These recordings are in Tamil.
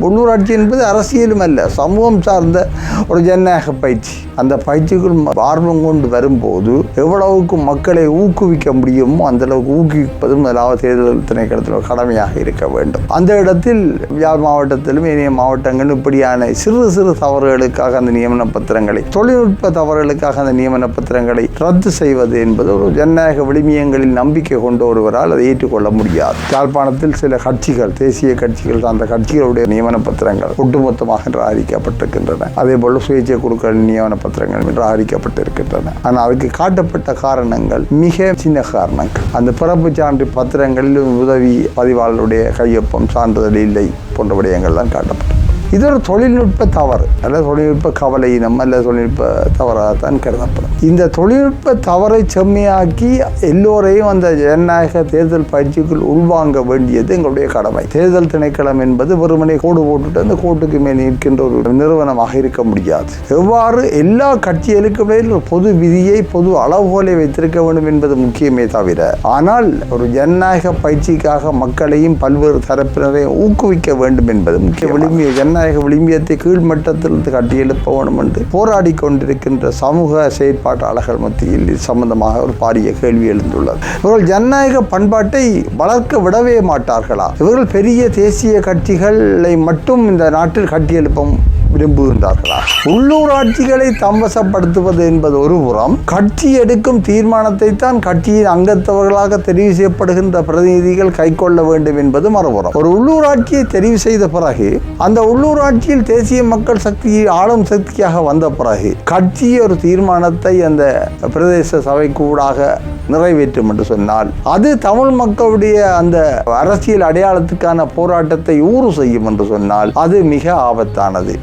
உள்ளூராட்சி என்பது அரசியலும் அல்ல சமூகம் சார்ந்த ஒரு ஜனநாயக பயிற்சி. அந்த பயிற்சிகள் ஆர்வம் கொண்டு வரும்போது எவ்வளவுக்கு மக்களை ஊக்குவிக்க முடியுமோ அந்த அளவுக்கு ஊக்குவிப்பது முதலாவது தேர்தல் திணைக்களத்தில் கடமையாக இருக்க வேண்டும். அந்த இடத்தில் யாழ் மாவட்டத்திலும் ஏனைய மாவட்டங்களும் இப்படியான சிறு சிறு தவறுகளுக்காக அந்த நியமன பத்திரங்களை தொழில்நுட்ப தவறுகளுக்காக அந்த நியமன பத்திரங்களை ரத்து செய்வது என்பது ஒரு ஜனநாயக விளிமியங்களில் நம்பிக்கை கொண்டு ஒருவரால் அதை ஏற்றுக்கொள்ள முடியாது. யாழ்ப்பாணத்தில் சில கட்சிகள் தேசிய கட்சிகள் அந்த கட்சிகளுடைய நியமன பத்திரங்கள் ஒட்டுமொத்தமாக நிராகரிக்கப்பட்டிருக்கின்றன. அதே போல சுயேட்சை குழுக்கள் நியமன பத்திரங்கள் அறிவிக்கப்பட்டிருக்கின்றன ஆனால் அதுக்கு காட்டப்பட்ட காரணங்கள் மிக சின்ன காரணங்கள். அந்த பிறப்பு சான்று பத்திரங்களில் உதவி பதிவாளருடைய கையொப்பம் சான்றிதழ் இல்லை போன்ற விடயங்கள் தான் காட்டப்பட்டது. இது ஒரு தொழில்நுட்ப தவறு. அல்லது தொழில்நுட்ப கவலையினம் அல்லது தொழில்நுட்ப தவறாக தான் கருதப்படும். இந்த தொழில்நுட்ப தவறை செம்மையாக்கி எல்லோரையும் அந்த ஜனநாயக தேர்தல் பயிற்சிக்குள் உள்வாங்க வேண்டியது எங்களுடைய கடமை. தேர்தல் திணைக்களம் என்பது வெறுமனை கோடு போட்டுட்டு அந்த கோட்டுக்கு மேல் நிற்கின்ற ஒரு நிறுவனமாக இருக்க முடியாது. எவ்வாறு எல்லா கட்சிகளுக்குமே பொது விதியை பொது அளவுகோலை வைத்திருக்க வேண்டும் என்பது முக்கியமே தவிர ஆனால் ஒரு ஜனநாயக பயிற்சிக்காக மக்களையும் பல்வேறு தரப்பினரையும் ஊக்குவிக்க வேண்டும் என்பது முக்கிய விளிம்பிய ஜனநாயக விளிம்பியத்தை கீழ்மட்டத்திலிருந்து கட்டியெழுப்ப வேண்டும் என்று போராடி கொண்டிருக்கின்ற சமூக பண்பாட்டாளர்கள் மத்தியில் இது சம்பந்தமாக ஒரு பாரிய கேள்வி எழுந்துள்ளது. இவர்கள் ஜனநாயக பண்பாட்டை வளர்க்க விடவே மாட்டார்களா? இவர்கள் பெரிய தேசிய கட்சிகளை மட்டும் இந்த நாட்டில் கட்டியெழுப்ப விரும்புகின்றார்களா? உள்ளூராட்சிகளை தம்பசப்படுத்துவது என்பது ஒரு புறம் கட்சி எடுக்கும் தீர்மானத்தை தான் கட்சியின் அங்கத்தவர்களாக தெரிவு செய்யப்படுகின்ற பிரதிநிதிகள் கைக்கொள்ள வேண்டும் என்பது மறுபுறம். ஒரு உள்ளூராட்சியை தெரிவு செய்த பிறகு அந்த உள்ளூராட்சியில் தேசிய மக்கள் சக்தி ஆளும் சக்தியாக வந்த பிறகு கட்சி ஒரு தீர்மானத்தை அந்த பிரதேச சபை ஊடாக நிறைவேற்றும் என்று சொன்னால் அது தமிழ் மக்களுடைய அந்த அரசியல் அடையாளத்துக்கான போராட்டத்தை ஊறு செய்யும் என்று சொன்னால் அது மிக ஆபத்தானது.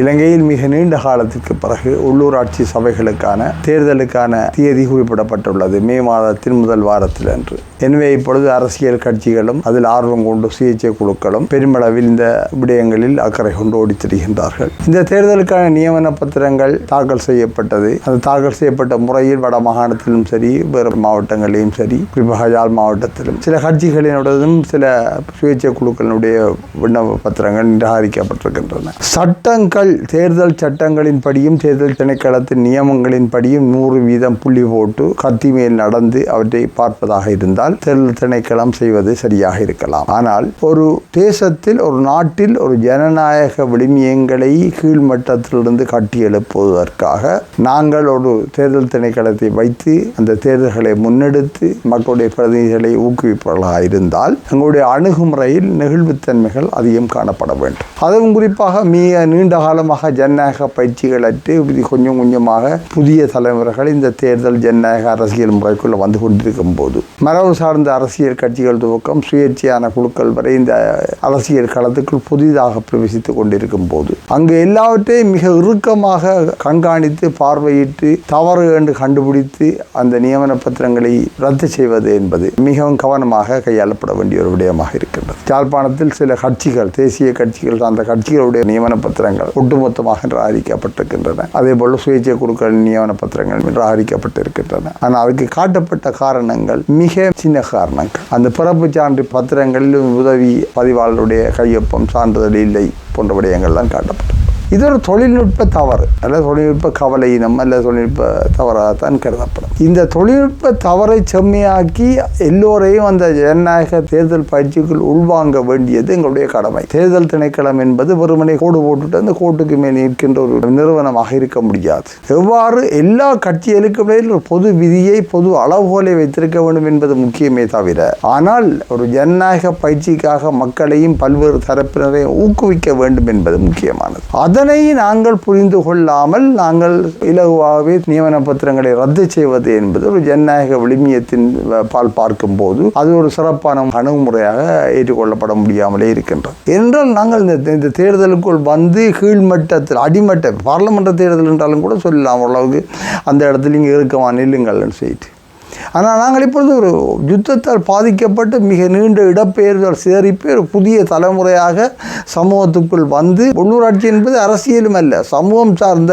இலங்கையில் மிக நீண்ட காலத்திற்கு பிறகு உள்ளூராட்சி சபைகளுக்கான தேர்தலுக்கான தேதி குறிப்பிடப்பட்டுள்ளது. மே மாதத்தின் முதல் வாரத்தில் அன்று எனவே இப்பொழுது அரசியல் கட்சிகளும் அதில் ஆர்வம் கொண்டு சுயேட்சை குழுக்களும் பெருமளவில் இந்த விடயங்களில் அக்கறை கொண்டு ஓடித் திரிகின்றார்கள். இந்த தேர்தலுக்கான நியமன பத்திரங்கள் தாக்கல் செய்யப்பட்டது. அந்த தாக்கல் செய்யப்பட்ட முறையில் வட மாகாணத்திலும் சரி வேறு மாவட்டங்களிலும் சரி குறிப்பாக யாழ் மாவட்டத்திலும். சில கட்சிகளினுடனும் சில சுயேட்சை குழுக்களினுடைய விண்ணப்ப பத்திரங்கள் நிராகரிக்கப்பட்டிருக்கின்றன. சட்டங்கள் தேர்தல் சட்டங்களின்படியும் தேர்தல் திணைக்களத்தின் நியமங்களின்படியும் நூறு வீதம் புள்ளி போட்டு கத்தி மேல் நடந்து அவற்றை பார்ப்பதாக இருந்தால் தேர்தல் திணைக்களம் செய்வது சரியாக இருக்கலாம். ஆனால் ஒரு தேசத்தில் ஒரு நாட்டில் ஒரு ஜனநாயக விளிமியங்களை கீழ்மட்டத்திலிருந்து கட்டியெழுப்புவதற்காக நாங்கள் ஒரு தேர்தல் திணைக்களத்தை வைத்து அந்த தேர்தல்களை முன்னெடுத்து மக்களுடைய பிரதிநிதிகளை ஊக்குவிப்பவர்களாக இருந்தால் எங்களுடைய அணுகுமுறையில் நெகிழ்வுத்தன்மைகள் அதிகம் காணப்பட வேண்டும். அதுவும் குறிப்பாக மிக நீண்ட காலமாக ஜனநாயக பயிற்சிகள் அற்று கொஞ்சம் கொஞ்சமாக புதிய தலைமுறைகள் இந்த தேர்தல் ஜனநாயக அரசியல் முறைக்குள்ள வந்து கொண்டிருக்கும் போது மரபு சார்ந்த அரசியல் கட்சிகள் துவக்கம் சுயேட்சையான குழுக்கள் வரை இந்த அரசியல் களத்துக்குள் புதிதாக பிரவேசித்துக் கொண்டிருக்கும் போது அங்கு எல்லாவற்றையும் மிக இறுக்கமாக கண்காணித்து பார்வையிட்டு தவறு என்று கண்டுபிடித்து அந்த நியமன பத்திரங்களை ரத்து செய்வது என்பது மிகவும் கவனமாக கையாளப்பட வேண்டிய ஒரு விடயமாக இருக்கின்றது. யாழ்ப்பாணத்தில் சில கட்சிகள் தேசிய கட்சிகள் அந்த கட்சிகளுடைய நியமன பத்திரங்கள் ஒட்டுமொத்தமாக நிராகரிக்கப்பட்டிருக்கின்றன அதே போல சுயேட்சை குழுக்கள் நியமன பத்திரங்கள் நிராகரிக்கப்பட்டிருக்கின்றன ஆனால் அதுக்கு காட்டப்பட்ட காரணங்கள் மிக சின்ன காரணங்கள். அந்த பிறப்பு சான்று பத்திரங்களில் உதவி பதிவாளருடைய கையொப்பம் சான்றிதழ் இல்லை போன்ற விடயங்கள்லாம் காட்டப்பட்டது. இது ஒரு தொழில்நுட்ப தவறு அல்லது தொழில்நுட்ப கவலையினம் அல்லது தொழில்நுட்ப தவறாக தான் கருதப்படும் இந்த தொழில்நுட்ப தவறை செம்மையாக்கி எல்லோரையும் அந்த ஜனநாயக தேர்தல் பயிற்சிக்குள் உள்வாங்க வேண்டியது எங்களுடைய கடமை தேர்தல் திணைக்களம் என்பது வெறுமனை கோடு போட்டுட்டு அந்த கோட்டுக்கு மேல் நிற்கின்ற ஒரு நிறுவனமாக இருக்க முடியாது எவ்வாறு எல்லா கட்சிகளுக்கு இடையில் ஒரு பொது விதியை பொது அளவுகோலை வைத்திருக்க வேண்டும் என்பது முக்கியமே தவிர ஆனால் ஒரு ஜனநாயக பயிற்சிக்காக மக்களையும் பல்வேறு தரப்பினரையும் ஊக்குவிக்க வேண்டும் என்பது முக்கியமானது அதனை நாங்கள் புரிந்து கொள்ளாமல் நாங்கள் இலகுவாகவே நியமன பத்திரங்களை ரத்து செய்வது என்பது ஒரு ஜனநாயக விளிமியத்தின் பால் பார்க்கும்போது அது ஒரு சிறப்பான அணுகுமுறையாக ஏற்றுக்கொள்ளப்பட முடியாமலே இருக்கின்றது. என்றால் நாங்கள் இந்த இந்த தேர்தலுக்குள் வந்து கீழ்மட்டத்தில் அடிமட்ட பாராளுமன்ற தேர்தல் என்றாலும் கூட சொல்லலாம் ஓரளவுக்கு. அந்த இடத்துல இங்கே இருக்கமா நில்லுங்கள்னு சொல்லிட்டு. ஆனால் நாங்கள் இப்பொழுது ஒரு யுத்தத்தால் பாதிக்கப்பட்டு மிக நீண்ட இடப்பெயர்தல் சிதறிப்பு ஒரு புதிய தலைமுறையாக சமூகத்துக்குள் வந்து உள்ளூராட்சி என்பது அரசியலும் அல்ல சமூகம் சார்ந்த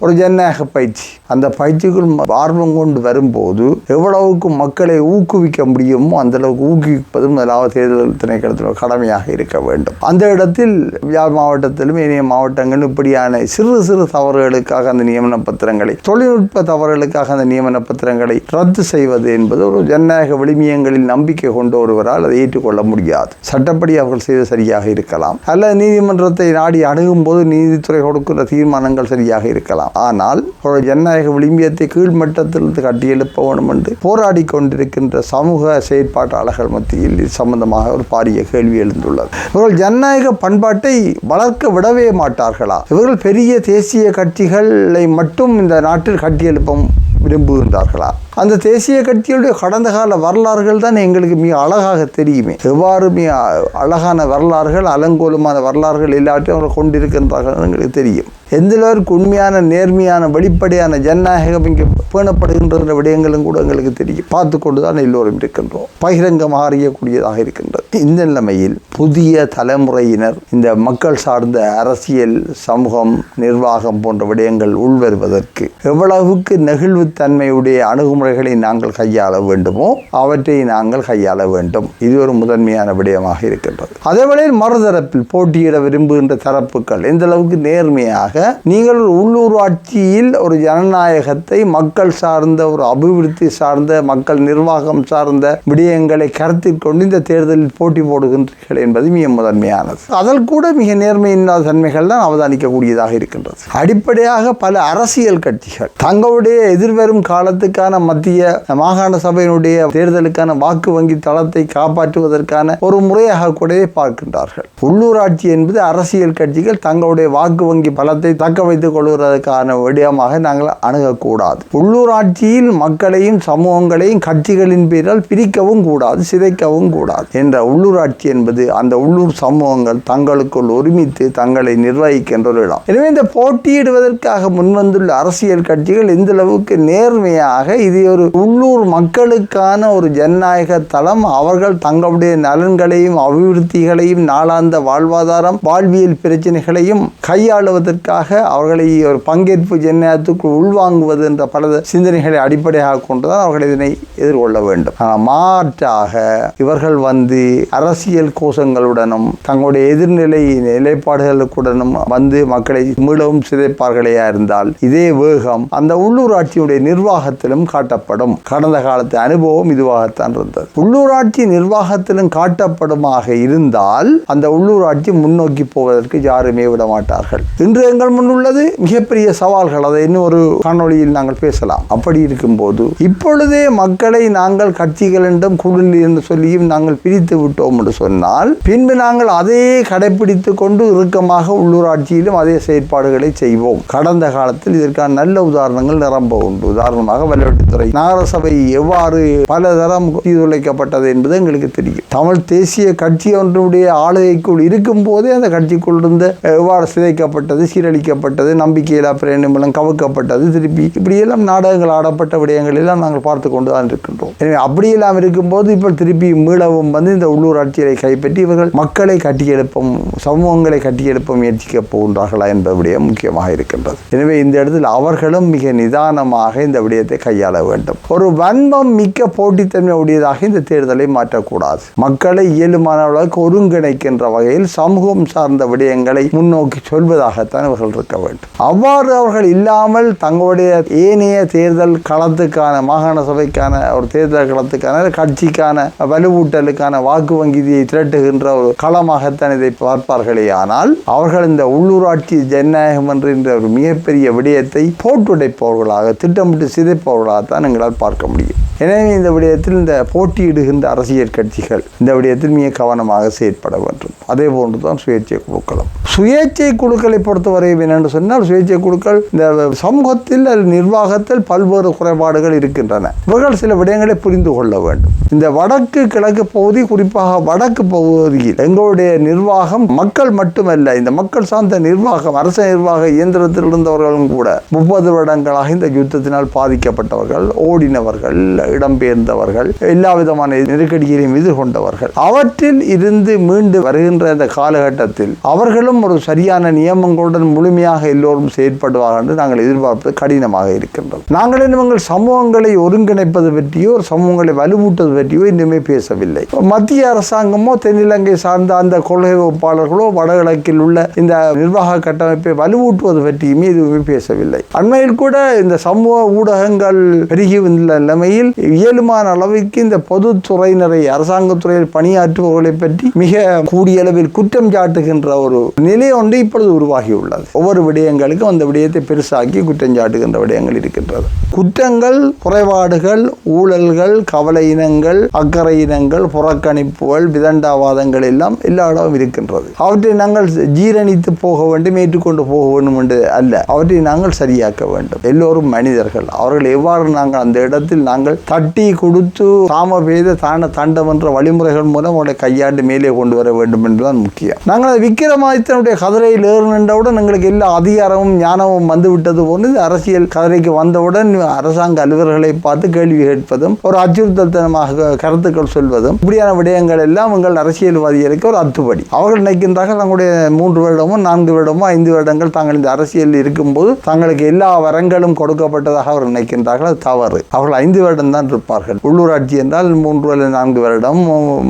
ஒரு ஜனநாயக பயிற்சி. அந்த பயிற்சிகள் ஆர்வம் கொண்டு வரும்போது எவ்வளவுக்கு மக்களை ஊக்குவிக்க முடியுமோ அந்த அளவுக்கு ஊக்குவிப்பது முதலாவது தேர்தல் திணைக்களத்தில் கடமையாக இருக்க வேண்டும். அந்த இடத்தில் யாழ் மாவட்டத்திலும் ஏனைய மாவட்டங்களும் இப்படியான சிறு சிறு தவறுகளுக்காக அந்த நியமன பத்திரங்களை தொழில்நுட்ப தவறுகளுக்காக அந்த நியமன பத்திரங்களை ரத்து செய்வது என்பது ஒரு ஜனநாயக விளிமியங்களில் நம்பிக்கை கொண்டு ஒருவரால் அதை ஏற்றுக்கொள்ள முடியாது. சட்டப்படி அவர்கள் செய்வது சரியாக இருக்கலாம். அல்லது நீதிமன்றத்தை நாடி அணுகும் போது நீதித்துறை கொடுக்கிற தீர்மானங்கள் சரியாக இருக்கலாம். ஆனால் ஒரு ஜனநாயக விளிம்பியத்தை கீழ்மட்டத்திலிருந்து கட்டியெழுப்ப வேண்டும் என்று போராடி கொண்டிருக்கின்ற சமூக செயற்பாட்டாளர்கள் மத்தியில் இது சம்பந்தமாக ஒரு பாரிய கேள்வி எழுந்துள்ளது. இவர்கள் ஜனநாயக பண்பாட்டை வளர்க்க விடவே மாட்டார்களா? இவர்கள் பெரிய தேசிய கட்சிகளை மட்டும் இந்த நாட்டில் கட்டியெழுப்ப விரும்புகின்றார்களா அந்த தேசிய கட்சியுடைய கடந்த கால வரலாறுகள் தான் எங்களுக்கு மிக அழகாக தெரியுமே. எவ்வாறு மிக அழகான வரலாறுகள் அலங்கோலமான வரலாறுகள் எல்லாவற்றையும் அவர்கள் கொண்டிருக்கின்றார்கள் எங்களுக்கு தெரியும். எந்த உண்மையான நேர்மையான வெளிப்படையான ஜனநாயகம் இங்கே பேணப்படுகின்ற விடயங்களும் கூட எங்களுக்கு தெரியும். பார்த்து கொண்டு தான் எல்லோரும் இருக்கின்றோம். பகிரங்கமாக அறியக்கூடியதாக இருக்கின்றது. இந்த நிலைமையில் புதிய தலைமுறையினர் இந்த மக்கள் சார்ந்த அரசியல் சமூகம் நிர்வாகம் போன்ற விடயங்கள் உள்வருவதற்கு எவ்வளவுக்கு நெகிழ்வு தன்மையுடைய அணுகுமுறைகளை நாங்கள் கையாள வேண்டுமோ அவற்றை நாங்கள் கையாள வேண்டும். இது ஒரு முதன்மையான விடயமாக இருக்கின்றது. அதேவேளை மறுதரப்பில் போட்டியிட விரும்புகின்ற தரப்புகள் எந்த அளவுக்கு நேர்மையாக நீங்கள் ஒரு உள்ளூராட்சியில் ஒரு ஜனநாயகத்தை மக்கள் சார்ந்த ஒரு அபிவிருத்தி சார்ந்த மக்கள் நிர்வாகம் சார்ந்த விடயங்களை கருத்தில் கொண்டு இந்த தேர்தலில் போட்டி போடுகின்றீர்கள் என்பது மிக முதன்மையானது. அதில் கூட மிக நேர்மையில்லாத தன்மைகள் தான் அவதானிக்கக்கூடியதாக இருக்கின்றது. அடிப்படையாக பல அரசியல் கட்சிகள் தங்களுடைய எதிர்வரும் காலத்துக்கான மத்திய மாகாண சபையினுடைய தேர்தலுக்கான வாக்கு வங்கி தளத்தை காப்பாற்றுவதற்கான ஒரு முறையாக கூட பார்க்கின்றார்கள். உள்ளூராட்சி என்பது அரசியல் கட்சிகள் தங்களுடைய வாக்கு வங்கி பலத்தை தக்க வைத்துக் கொள்வதற்கான விடயமாக நாங்கள் அணுகக்கூடாது. உள்ளூராட்சியில் மக்களையும் சமூகங்களையும் கட்சிகளின் பேரால் பிரிக்கவும் கூடாது சிதைக்கவும் கூடாது என்ற உள்ளூராட்சி என்பது அந்த உள்ளூர் சமூகங்கள் தங்களுக்குள் ஒருமித்து தங்களை நிர்வகிக்கின்ற ஒரு இடம். எனவே இந்த போட்டியிடுவதற்காக முன்வந்துள்ள அரசியல் கட்சிகள் எந்த அளவுக்கு நேர்மையாக இது ஒரு உள்ளூர் மக்களுக்கான ஒரு ஜனநாயக தளம். அவர்கள் தங்களுடைய நலன்களையும் அபிவிருத்திகளையும் நாளாந்த வாழ்வாதாரம் வாழ்வியல் பிரச்சனைகளையும் கையாளுவதற்காக அவர்களை ஒரு பங்கேற்பு ஜனநாயகத்துக்குள் உள்வாங்குவது என்ற பல சிந்தனைகளை அடிப்படையாக கொண்டுதான் அவர்கள் இதனை எதிர்கொள்ள வேண்டும். ஆனால் மாற்றாக இவர்கள் வந்து அரசியல் கோஷங்களுடனும் தங்களுடைய எதிர்நிலை நிலைப்பாடுகளுக்குடனும் வந்து மக்களை மீளவும் சிதைப்பார்களையா இருந்தால் இதே வேகம் அந்த உள்ளூராட்சியுடைய நிர்வாகத்திலும் காட்டப்படும். கடந்த காலத்து அனுபவம் இதுவாகத்தான் இருந்தது. உள்ளூராட்சி நிர்வாகத்திலும் காட்டப்படுமாக இருந்தால் அந்த உள்ளூராட்சி முன்னோக்கி போவதற்கு யாருமே விட மாட்டார்கள். இன்று எங்கள் முன் உள்ளது மிகப்பெரிய சவால்கள். அதை இன்னும் ஒரு காணொளியில் நாங்கள் பேசலாம். அப்படி இருக்கும்போது இப்பொழுதே மக்களை நாங்கள் கட்சிகள் என்றும் குழுவில் என்று சொல்லியும் நாங்கள் பிரித்து விட்டோம் என்று சொன்னால் பின்பு நாங்கள் அதையே கடைபிடித்து கொண்டு இறுக்கமாக உள்ளூராட்சியிலும் அதே செயற்பாடுகளை செய்வோம். கடந்த காலத்தில் இதற்கான நல்ல உதாரணங்கள் நிரம்ப உண்டு. உதாரணமாக வல்லவட்டித்துறை நகரசபை எவ்வாறு பல தரம் சீர்குலைக்கப்பட்டது என்பது எங்களுக்கு தெரியும். தமிழ் தேசிய கட்சி ஒன்றுடைய ஆளுகைக்குள் இருக்கும் போதே அந்த கட்சிக்குள் இருந்த எவ்வாறு சிதைக்கப்பட்டது சீரழிக்கப்பட்டது நம்பிக்கையில்லா பிரேணமெல்லாம் கவுக்கப்பட்டது திருப்பி இப்படியெல்லாம் நாடகங்கள் ஆடப்பட்ட விடயங்கள் எல்லாம் நாங்கள் பார்த்து கொண்டு தான் இருக்கின்றோம். எனவே அப்படியெல்லாம் இருக்கும்போது இப்போ திருப்பி மீளவும் வந்து இந்த உள்ளூராட்சிகளை கைப்பற்றி இவர்கள் மக்களை கட்டியெழுப்பும் சமூகங்களை கட்டியெழுப்ப முயற்சிக்க போகின்றார்களா என்பதுடைய முக்கியமாக இருக்கின்றது. எனவே இந்த இடத்தில் அவர்களும் மிக நிதானமாக இந்த விடயத்தை கையாள வேண்டும். ஒரு வன்மம் மிக்க போட்டித்தன்மை உடையதாக இந்த தேர்தலை மாற்றக்கூடாது. மக்களை இயலுமான அளவுக்கு ஒருங்கிணைக்கின்ற வகையில் சமூகம் சார்ந்த விடயங்களை முன்னோக்கி சொல்வதாகத்தான் இவர்கள் இருக்க வேண்டும். அவ்வாறு அவர்கள் இல்லாமல் தங்களுடைய ஏனைய தேர்தல் களத்துக்கான மாகாண சபைக்கான ஒரு தேர்தல் களத்துக்கான கட்சிக்கான வலுவூட்டலுக்கான வாக்கு வங்கியை திரட்டுகின்ற ஒரு களமாகத்தான் இதை பார்ப்பார்களே. ஆனால் அவர்கள் இந்த உள்ளூராட்சி ஜனநாயகம் என்ற ஒரு மிகப்பெரிய விடயத்தை போட்டுடைப்பவர்களாக திட்டமிட்டு சிதைப்பவர்களாகத்தான் எங்களால் பார்க்க முடியும். எனவே இந்த விடயத்தில் இந்த போட்டியிடுகின்ற அரசியல் கட்சிகள் இந்த விடயத்தில் மிக கவனமாக செயற்பட வேண்டும். அதே போன்று தான் சுயேட்சை குழுக்களும். சுயேட்சை குழுக்களை பொறுத்தவரை என்னென்று சொன்னால் சுயேட்சை குழுக்கள் இந்த சமூகத்தில் அல்லது நிர்வாகத்தில் பல்வேறு குறைபாடுகள் இருக்கின்றன. இவர்கள் சில விடயங்களை புரிந்து கொள்ள வேண்டும். இந்த வடக்கு கிழக்கு பகுதி குறிப்பாக வடக்கு பகுதியில் எங்களுடைய நிர்வாகம் மக்கள் மட்டுமல்ல இந்த மக்கள் சார்ந்த நிர்வாகம் அரச நிர்வாக இயந்திரத்தில் இருந்தவர்களும் கூட முப்பது வருடங்களாக இந்த யுத்தத்தினால் பாதிக்கப்பட்டவர்கள் ஓடினவர்கள் இடம்பெயர்ந்தவர்கள் எல்லா விதமான நெருக்கடிகளையும் எதிர்கொண்டவர்கள். அவற்றில் இருந்து மீண்டு வருகின்ற இந்த காலகட்டத்தில் அவர்களும் ஒரு சரியான நியமங்களுடன் முழுமையாக எல்லோரும் செயற்படுவார்கள் என்று நாங்கள் எதிர்பார்ப்பது கடினமாக இருக்கின்றது. நாங்கள் இன்னும் எங்கள் சமூகங்களை ஒருங்கிணைப்பது பற்றியோ ஒரு சமூகங்களை வலுவூட்டுவது பற்றியோ இன்னுமே பேசவில்லை. மத்திய அரசாங்கமோ தென்னிலங்கை சார்ந்த அந்த கொள்கை வகுப்பாளர்களோ வடகிழக்கில் உள்ள இந்த நிர்வாக கட்டமைப்பை வலுவூட்டுவது பற்றியுமே எதுவுமே பேசவில்லை. அண்மையில் கூட இந்த சமூக ஊடகங்கள் பெருகி உள்ள நிலைமையில் இயலுமான அளவுக்கு இந்த பொதுத்துறையினரை அரசாங்கத்துறையில் பணியாற்றுபவர்களை பற்றி மிக கூடிய அளவில் குற்றம் சாட்டுகின்ற ஒரு நிலை ஒன்று இப்பொழுது உருவாகியுள்ளது. ஒவ்வொரு விடயங்களுக்கும் அந்த விடயத்தை பெருசாக்கி குற்றம் சாட்டுகின்ற விடயங்கள் இருக்கின்றது. குற்றங்கள் குறைபாடுகள் ஊழல்கள் கவலை இனங்கள் அக்கறை இனங்கள் புறக்கணிப்புகள் விதண்டாவாதங்கள் எல்லாம் எல்லா இடமும் இருக்கின்றது. அவற்றை நாங்கள் ஜீரணித்து போக வேண்டும் ஏற்றுக்கொண்டு போக வேண்டும் என்று அல்ல. அவற்றை நாங்கள் சரியாக்க வேண்டும். எல்லோரும் மனிதர்கள். அவர்கள் எவ்வாறு நாங்கள் அந்த இடத்தில் நாங்கள் தட்டி கொடுத்து சாமபேத தான தண்டம் என்ற வழிமுறைகள் மூலம் அவங்களை கையாண்டு மேலே கொண்டு வர வேண்டும் என்பதுதான் முக்கியம். நாங்கள் விக்ரமாதித்தனுடைய கதிரையில் கதிரையில் ஏறினவுடன் எங்களுக்கு எல்லா அதிகாரமும் ஞானமும் வந்து விட்டது போன்று அரசியல் கதிரைக்கு வந்தவுடன் அரசாங்க அலுவலர்களை பார்த்து கேள்வி கேட்பதும் ஒரு அச்சுறுத்தல்தனமாக கருத்துக்கள் சொல்வதும் இப்படியான விடயங்கள் எல்லாம் எங்கள் அரசியல்வாதிகளுக்கு ஒரு அத்துப்படி. அவர்கள் நினைக்கின்றார்கள் தங்களுடைய மூன்று வருடமோ நான்கு வருடமோ ஐந்து வருடங்கள் தாங்கள் இந்த அரசியலில் இருக்கும்போது தங்களுக்கு எல்லா வரங்களும் கொடுக்கப்பட்டதாக அவர்கள் நினைக்கின்றார்கள். அது தவறு. அவர்கள் ஐந்து வருடம் தான் இருப்பார்கள். உள்ளூராட்சி என்றால் மூன்று அல்லது நான்கு வருடம்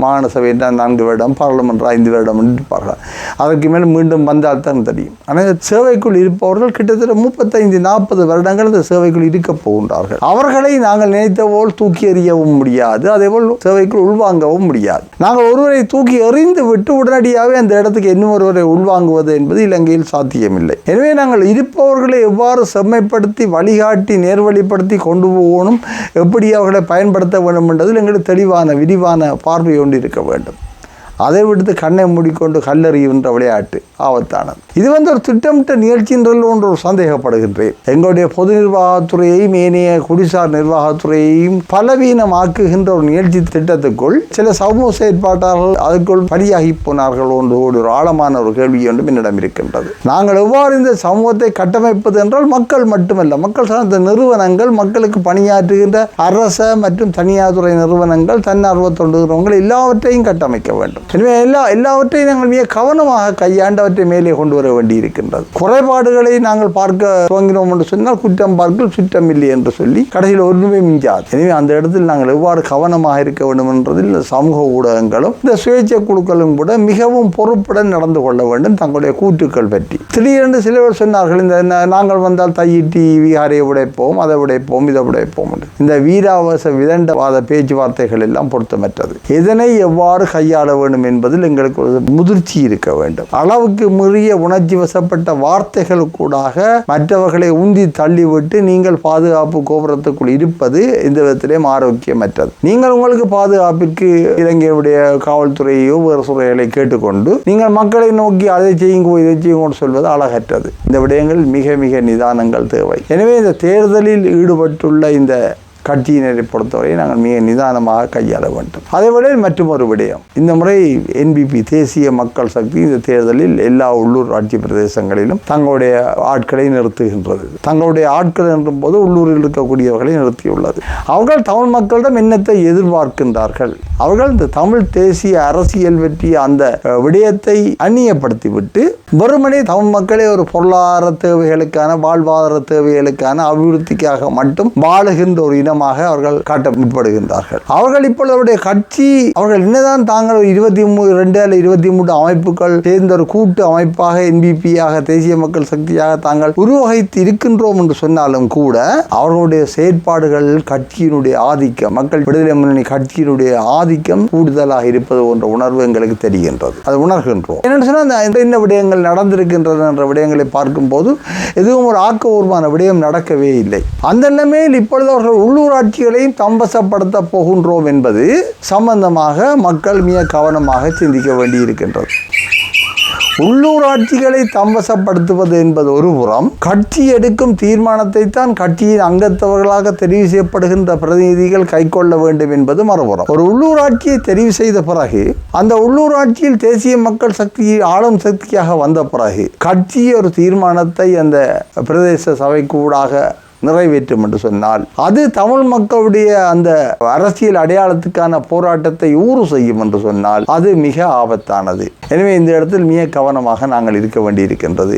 மாகாண சபை என்றால் நான்கு வருடம் பாராளுமன்றம் ஐந்து வருடம் இருப்பார்கள். அதற்கு மேல் மீண்டும் வந்தால் தான் தெரியும். ஆனால் இந்த சேவைக்குள் இருப்பவர்கள் கிட்டத்தட்ட முப்பத்தைந்து நாற்பது வருடங்கள் இந்த சேவைக்குள் இருக்க போகின்றார்கள். அவர்களை நாங்கள் நினைத்த போல் தூக்கி எறியவும் முடியாது. அதேபோல் சேவைக்குள் உள்வாங்கவும் முடியாது. நாங்கள் ஒருவரை தூக்கி எறிந்து விட்டு உடனடியாகவே அந்த இடத்துக்கு இன்னும் ஒருவரை உள்வாங்குவது என்பது இலங்கையில் சாத்தியமில்லை. எனவே நாங்கள் இருப்பவர்களை எவ்வாறு செம்மைப்படுத்தி வழிகாட்டி நேர்வழிப்படுத்தி கொண்டு போகணும்? எப்படி அவர்களை பயன்படுத்த வேண்டும் என்றதில் எங்களுக்கு தெளிவான விரிவான பார்வை ஒன்று இருக்க வேண்டும். அதை விடுத்து கண்ணை மூடிக்கொண்டு கல்லறிகின்ற விளையாட்டு ஆபத்தானது. இது வந்து ஒரு திட்டமிட்ட நிகழ்ச்சின்றதில் ஒன்று ஒரு சந்தேகப்படுகின்றேன். எங்களுடைய பொது நிர்வாகத்துறையையும் ஏனைய குடிசார் நிர்வாகத்துறையையும் பலவீனமாக்குகின்ற ஒரு நிகழ்ச்சி திட்டத்துக்குள் சில சமூக செயற்பாட்டாளர்கள் அதற்குள் பலியாகி போனார்கள் ஒன்று ஒரு ஆழமான ஒரு கேள்வி ஒன்றும் என்னிடம் இருக்கின்றது. நாங்கள் எவ்வாறு இந்த சமூகத்தை கட்டமைப்பது என்றால் மக்கள் மட்டுமல்ல மக்கள் சார்ந்த நிறுவனங்கள் மக்களுக்கு பணியாற்றுகின்ற அரச மற்றும் தனியார் துறை நிறுவனங்கள் தன்னார்வ தொண்டுகிறவங்கள் எல்லாவற்றையும் கட்டமைக்க வேண்டும். எனவே எல்லா எல்லாவற்றையும் நாங்கள் மிக கவனமாக கையாண்டவற்றை மேலே கொண்டு வர வேண்டி இருக்கின்றது குறைபாடுகளை நாங்கள் பார்க்க துவங்கினோம் என்று சொன்னால் குற்றம் பார்க்கல் சுற்றம் இல்லை என்று சொல்லி கடைசியில் ஒன்றுமே மிஞ்சாது. எனவே அந்த இடத்தில் நாங்கள் எவ்வாறு கவனமாக இருக்க வேண்டும் என்றதில் சமூக ஊடகங்களும் இந்த சுயேட்சை குழுக்களும் கூட மிகவும் பொறுப்புடன் நடந்து கொள்ள வேண்டும் தங்களுடைய கூற்றுக்கள் பற்றி. திடீரென்று சிலவர் சொன்னார்கள் இந்த நாங்கள் வந்தால் தையிட்டி விகாரை உடைப்போம் அதை உடைப்போம் இதை உடைப்போம் என்று. இந்த வீராவச விதண்டவாத பேச்சுவார்த்தைகள் எல்லாம் பொருத்தமற்றது. இதனை எவ்வாறு கையாள வேண்டும் என்பதில் எங்களுக்கு ஒரு முதிர்ச்சி இருக்க வேண்டும். அளவுக்கு மீறிய உணர்ச்சி வசப்பட்ட வார்த்தைகள் கூடாக மற்றவர்களை உந்தி தள்ளிவிட்டு நீங்கள் பாதுகாப்பு கோபுரத்துக்குள் இருப்பது இந்த விதத்திலேயும் ஆரோக்கியமற்றது. நீங்கள் உங்களுக்கு பாதுகாப்பிற்கு இலங்கையுடைய காவல்துறையோ வேறு சூழலை கேட்டுக்கொண்டு நீங்கள் மக்களை நோக்கி அதை செய்யுங்கோ இதை செய்யுங்கோ சொல்வது அழகற்றது. இந்த விடயங்கள் மிக மிக நிதானங்கள் தேவை. எனவே இந்த தேர்தலில் ஈடுபட்டுள்ள இந்த கட்சியினரை பொறுத்தவரை நாங்கள் மிக நிதானமாக கையாள வேண்டும். அதேபோல மற்றும் ஒரு விடயம். இந்த முறை என்பிபி தேசிய மக்கள் சக்தி இந்த தேர்தலில் எல்லா உள்ளூர் ஆட்சி பிரதேசங்களிலும் தங்களுடைய ஆட்களை நிறுத்துகின்றது. தங்களுடைய ஆட்கள் என்றும் போது உள்ளூரில் இருக்கக்கூடியவர்களை நிறுத்தியுள்ளது. அவர்கள் தமிழ் மக்களிடம் என்னத்தை எதிர்பார்க்கின்றார்கள்? அவர்கள் இந்த தமிழ் தேசிய அரசியல் பற்றிய அந்த விடயத்தை அந்நியப்படுத்திவிட்டு வெறுமனே தமிழ் மக்களை ஒரு பொருளாதார தேவைகளுக்கான வாழ்வாதார தேவைகளுக்கான அபிவிருத்திக்காக மட்டும் வாழுகின்ற ஒரு இனமாக அவர்கள் காட்ட முற்படுகின்றார்கள் அவர்கள் இப்பொழுது அவருடைய கட்சி அவர்கள் என்னதான் தாங்கள் இருபத்தி மூணு ரெண்டு அல்ல இருபத்தி மூன்று அமைப்புகள் சேர்ந்த ஒரு கூட்டு அமைப்பாக என்பிபியாக தேசிய மக்கள் சக்தியாக தாங்கள் உருவகித்து இருக்கின்றோம் என்று சொன்னாலும் கூட அவர்களுடைய செயற்பாடுகள் கட்சியினுடைய ஆதிக்கம் மக்கள் விடுதலை முன்னணி கட்சியினுடைய ஆதிக்கம் கூடுதலாக இருப்பது போன்ற உணர்வு எங்களுக்கு தெரிகின்றது. அது உணர்கின்றோம். என்னென்னு சொன்னால் அந்த இந்த என்ன விடயங்கள் நடந்திருக்கின்றன என்ற விடயங்களை பார்க்கும்போது எதுவும் ஒரு ஆக்கபூர்வமான விடயம் நடக்கவே இல்லை. அந்த நிலைமையில் இப்பொழுது அவர்கள் உள்ளூர் உள்ளூராட்சிகளையும் தம்பசப்படுத்த போகின்றோம் என்பது சம்பந்தமாக மக்கள் மிக கவனமாக சிந்திக்க வேண்டியிருக்கின்றது. உள்ளூராட்சிகளை தம்பசப்படுத்துவது என்பது ஒரு புறம் கட்சி எடுக்கும் தீர்மானத்தை தான் கட்சியின் அங்கத்தவர்களாக தெரிவு செய்யப்படுகின்ற பிரதிநிதிகள் கைக்கொள்ள வேண்டும் என்பது மறுபுறம். ஒரு உள்ளூராட்சியை தெரிவு செய்த பிறகு அந்த உள்ளூராட்சியில் தேசிய மக்கள் சக்தி ஆளும் சக்தியாக வந்த பிறகு கட்சி ஒரு தீர்மானத்தை அந்த பிரதேச சபைக்கூடாக நிறைவேற்றும் என்று சொன்னால் அது தமிழ் மக்களுடைய அந்த அரசியல் அடையாளத்துக்கான போராட்டத்தை ஊறு செய்யும் என்று சொன்னால் அது மிக ஆபத்தானது. எனவே இந்த இடத்தில் மிக கவனமாக நாங்கள் இருக்க வேண்டியிருக்கின்றது.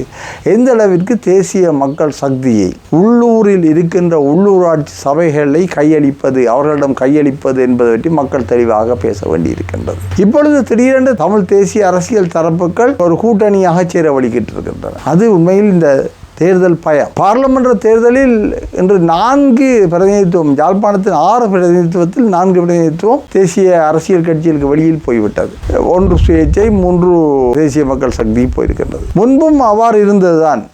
எந்த அளவிற்கு தேசிய மக்கள் சக்தியை உள்ளூரில் இருக்கின்ற உள்ளூராட்சி சபைகளை கையளிப்பது அவர்களிடம் கையளிப்பது என்பதை பற்றி மக்கள் தெளிவாக பேச வேண்டியிருக்கின்றது. இப்பொழுது திடீரென்று தமிழ் தேசிய அரசியல் தரப்புகள் ஒரு கூட்டணியாக சேர வழிகிட்டு இருக்கின்றன அது உண்மையில் இந்த தேர்தல் பயம் பாராளுமன்ற தேர்தலில் இன்று நான்கு பிரதிநிதித்துவம் யாழ்ப்பாணத்தின் ஆறு பிரதிநிதித்துவத்தில் நான்கு பிரதிநிதித்துவம் தேசிய அரசியல் கட்சிகளுக்கு வெளியில் போய்விட்டது. ஒன்று சுயேட்சை மூன்று தேசிய மக்கள் சக்தி போயிருக்கின்றது. முன்பும் அவ்வாறு இருந்ததுதான்.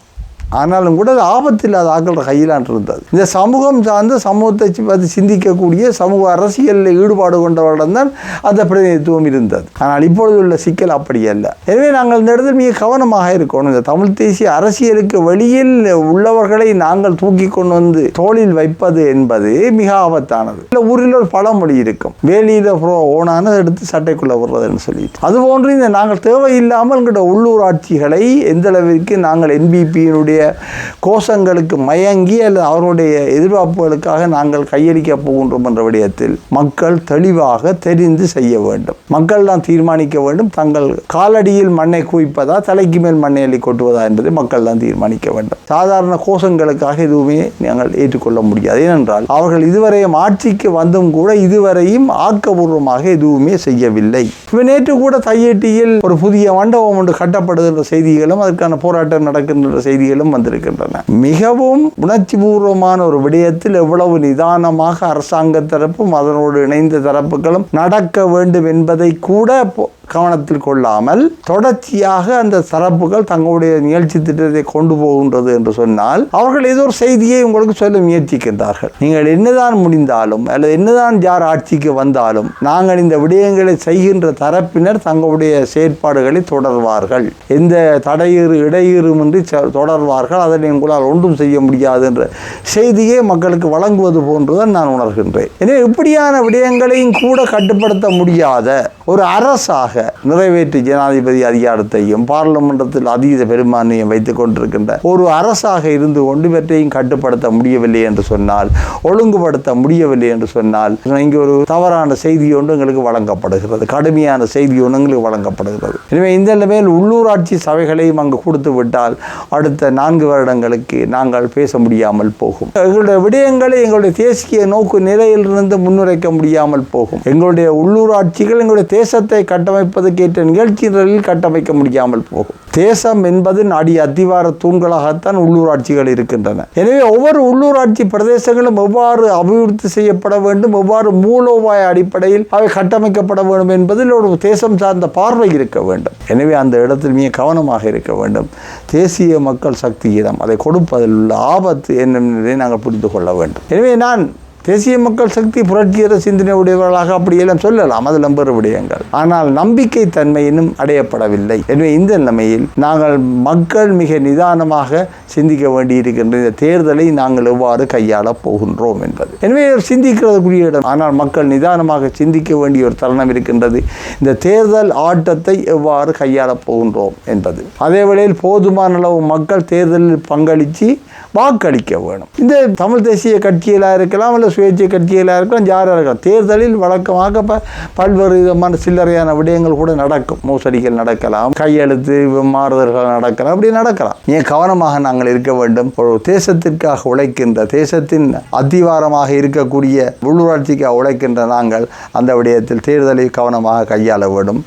ஆனாலும் கூட அது ஆபத்தில்லாத ஆக்கள கையிலான் இருந்தது இந்த சமூகம் சார்ந்து சமூகத்தை பற்றி சிந்திக்கக்கூடிய சமூக அரசியலில் ஈடுபாடு கொண்டவர்களிடம் தான் அந்த பிரதிநிதித்துவம் இருந்தது. ஆனால் இப்பொழுது உள்ள சிக்கல் அப்படி அல்ல. எனவே நாங்கள் இந்த இடத்தில் மிக கவனமாக இருக்கணும். இந்த தமிழ் தேசிய அரசியலுக்கு வெளியில் உள்ளவர்களை நாங்கள் தூக்கி கொண்டு வந்து தோளில் வைப்பது என்பது மிக ஆபத்தானது. இல்லை ஊரில் ஒரு பழமொழி இருக்கும். வேலியில் ஓனான எடுத்து சட்டைக்குள்ளே விடுறதுன்னு சொல்லிட்டு. அதுபோன்று இந்த நாங்கள் தேவையில்லாமல் எங்களோட உள்ளூராட்சிகளை எந்த அளவிற்கு நாங்கள் என்பிபியினுடைய கோஷங்களுக்கு மயங்கி அல்லது அவருடைய எதிர்பார்ப்புகளுக்காக நாங்கள் கையளிக்க போகின்றோம் என்ற விடயத்தில் மக்கள் தெளிவாக தெரிந்து செய்ய வேண்டும். மக்கள் தான் தீர்மானிக்க வேண்டும். தங்கள் காலடியில் மண்ணை குவிப்பதா தலைக்கு மேல் மண்ணை அள்ளி கொட்டுவதா என்பதை மக்கள் தான் தீர்மானிக்க வேண்டும். சாதாரண கோஷங்களுக்காக எதுவுமே நாங்கள் ஏற்றுக்கொள்ள முடியாது. ஏனென்றால் அவர்கள் இதுவரையும் ஆட்சிக்கு வந்தும் கூட இதுவரையும் ஆக்கபூர்வமாக எதுவுமே செய்யவில்லை. நேற்று கூட தையேட்டியில் ஒரு புதிய மண்டபம் ஒன்று கட்டப்படுகின்ற செய்திகளும் அதற்கான போராட்டம் நடக்கின்ற செய்திகளும் வந்திருக்கின்றன. மிகவும் உணர்ச்சிபூர்வமான ஒரு விடயத்தில் எவ்வளவு நிதானமாக அரசாங்க தரப்பும் அதனோடு இணைந்த தரப்புகளும் நடக்க வேண்டும் என்பதை கூட கவனத்தில் கொள்ளாமல் தொடர்ச்சியாக அந்த தரப்புகள் தங்களுடைய நிகழ்ச்சி திட்டத்தை கொண்டு போகின்றது என்று சொன்னால் அவர்கள் ஏதோ ஒரு செய்தியை உங்களுக்கு சொல்ல முயற்சிக்கின்றார்கள். நீங்கள் என்னதான் முடிந்தாலும் அல்லது என்னதான் யார் ஆட்சிக்கு வந்தாலும் நாங்கள் இந்த விடயங்களை செய்கின்ற தரப்பினர் தங்களுடைய செயற்பாடுகளை தொடர்வார்கள். எந்த தடையீறு இடையீறுமின்றி செ- தொடர்வார்கள். அதனை உங்களால் ஒன்றும் செய்ய முடியாது என்ற செய்தியை மக்களுக்கு வழங்குவது போன்றுதான் நான் உணர்கின்றேன். எனவே இப்படியான விடயங்களையும் கூட கட்டுப்படுத்த முடியாத ஒரு அரசாக நிறைவேற்று ஜனாதிபதி அதிகாரத்தையும் பாராளுமன்றத்தில் அதீத பெரும்பான்மையும் வைத்துக் கொண்டிருக்கின்ற ஒரு அரசாக இருந்து கொண்டு இவற்றையும் கட்டுப்படுத்த முடியவில்லை என்று சொன்னால் ஒழுங்குபடுத்த முடியவில்லை என்று சொன்னால் இங்கே ஒரு தவறான செய்தி ஒன்று எங்களுக்கு வழங்கப்படுகிறது. கடுமையான செய்தி ஒன்று எங்களுக்கு வழங்கப்படுகிறது. எனவே இந்த நிலைமையில் உள்ளூராட்சி சபைகளையும் அங்கு கொடுத்து விட்டால் அடுத்த நான்கு வருடங்களுக்கு நாங்கள் பேச முடியாமல் போகும். எங்களுடைய விடயங்களை எங்களுடைய தேசிய நோக்கு நிலையிலிருந்து முன்னுரைக்க முடியாமல் போகும். எங்களுடைய உள்ளூராட்சிகள் எங்களுடைய தேசத்தை கேட்ட நிகழ்ச்சி நிகழ்ச்சிகளில் கட்டமைக்க முடியாமல் போகும். தேசம் என்பது அடி அத்திவார தூண்களாகத்தான் உள்ளூராட்சிகள் இருக்கின்றன. எனவே ஒவ்வொரு உள்ளூராட்சி பிரதேசங்களும் எவ்வாறு அபிவிருத்தி செய்யப்பட வேண்டும் எவ்வாறு மூலோபாய அடிப்படையில் அவை கட்டமைக்கப்பட வேண்டும் என்பதில் ஒரு தேசம் சார்ந்த பார்வை இருக்க வேண்டும். எனவே அந்த இடத்தில் மிக கவனமாக இருக்க வேண்டும். தேசிய மக்கள் சக்தியிடம் அதை கொடுப்பதில் உள்ள ஆபத்து என்ன நாங்கள் புரிந்து கொள்ள வேண்டும். எனவே நான் தேசிய மக்கள் சக்தி புரட்சியர சிந்தனை உடையவர்களாக அப்படியெல்லாம் சொல்லலாம். அது நம்புற விடயங்கள். ஆனால் நம்பிக்கை தன்மை இன்னும் அடையப்படவில்லை. எனவே இந்த நிலைமையில் நாங்கள் மக்கள் மிக நிதானமாக சிந்திக்க வேண்டியிருக்கின்ற இந்த தேர்தலை நாங்கள் எவ்வாறு கையாளப் போகின்றோம் என்பது. எனவே சிந்திக்கிறதுக்குரிய இடம். ஆனால் மக்கள் நிதானமாக சிந்திக்க வேண்டிய ஒரு தருணம் இருக்கின்றது. இந்த தேர்தல் ஆட்டத்தை எவ்வாறு கையாளப் போகின்றோம் என்பது. அதே வேளையில் போதுமான அளவு மக்கள் தேர்தலில் பங்களித்து வாக்களிக்க வேணும். இந்த தமிழ் தேசிய கட்சியிலாக இருக்கலாம் இல்லை சுயேட்சை கட்சிகளாக இருக்கலாம் யாராக இருக்கலாம் தேர்தலில் வழக்கமாக ப பல்வேறு விதமான சில்லறையான விடயங்கள் கூட நடக்கும். மோசடிகள் நடக்கலாம். கையெழுத்து மாறுதல்கள் நடக்கலாம். அப்படி நடக்கலாம். ஏன் கவனமாக நாங்கள் இருக்க வேண்டும்? தேசத்திற்காக உழைக்கின்ற தேசத்தின் அத்திவாரமாக இருக்கக்கூடிய உள்ளூராட்சிக்காக உழைக்கின்ற நாங்கள் அந்த விடயத்தில் தேர்தலை கவனமாக கையாள வேண்டும்.